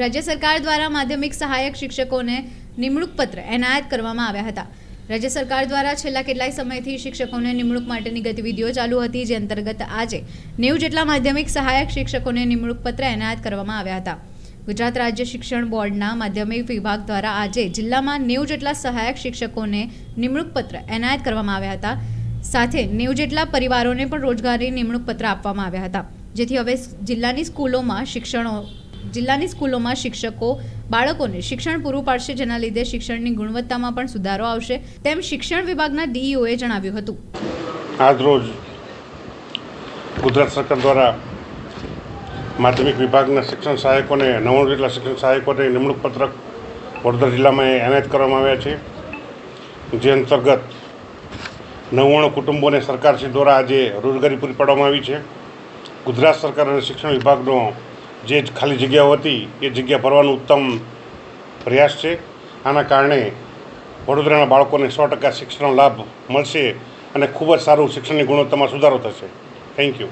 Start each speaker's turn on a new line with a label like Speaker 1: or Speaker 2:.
Speaker 1: રાજ્ય સરકાર દ્વારા માધ્યમિક સહાયક શિક્ષકોને નિમણૂક પત્ર, એનાયત કરવામાં આવ્યા હતા. રાજ્ય સરકાર દ્વારા છેલ્લા કેટલાય સમયથી શિક્ષકોને નિમણૂક માટેની ગતિવિધિઓ ચાલુ હતી, જે અંતર્ગત આજે નેવું જેટલા માધ્યમિક સહાયક શિક્ષકોને નિમણૂક પત્ર, એનાયત કરવામાં આવ્યા હતા. ગુજરાત રાજ્ય શિક્ષણ બોર્ડના માધ્યમિક વિભાગ દ્વારા આજે જિલ્લામાં નેવું જેટલા સહાયક શિક્ષકોને નિમણૂક પત્ર, એનાયત કરવામાં આવ્યા હતા. સાથે નેવું જેટલા પરિવારોને પણ રોજગારી નિમણૂક પત્ર આપવામાં આવ્યા હતા. જેથી હવે જિલ્લાની સ્કૂલોમાં શિક્ષણો જિલ્લાની સ્કૂલોમાં શિક્ષકો, બાળકોને શિક્ષણ પૂરું પાડશે, જેના લીધે શિક્ષણની ગુણવત્તામાં પણ સુધારો આવશે, તેમ શિક્ષણ વિભાગના ડીઈઓએ જણાવ્યું હતું.
Speaker 2: આજરોજ ગુજરાત સરકાર દ્વારા માધ્યમિક વિભાગના શિક્ષણ સહાયકોને નવ્વાણું જેટલા શિક્ષણ સહાયકોને નિમણૂક પત્રક વડોદરા જિલ્લામાં એનાયત કરવામાં આવ્યા છે. જે અંતર્ગત નવ્વાણું કુટુંબોને સરકારશ્રી દ્વારા આજે રોજગારી પૂરી પાડવામાં આવી છે. ગુજરાત સરકાર અને શિક્ષણ વિભાગનો જે ખાલી જગ્યાઓ હતી, એ જગ્યા ભરવાનો ઉત્તમ પ્રયાસ છે. આના કારણે વડોદરાના બાળકોને સો ટકા શિક્ષણનો લાભ મળશે અને ખૂબ જ સારું શિક્ષણની ગુણવત્તામાં સુધારો થશે. Thank you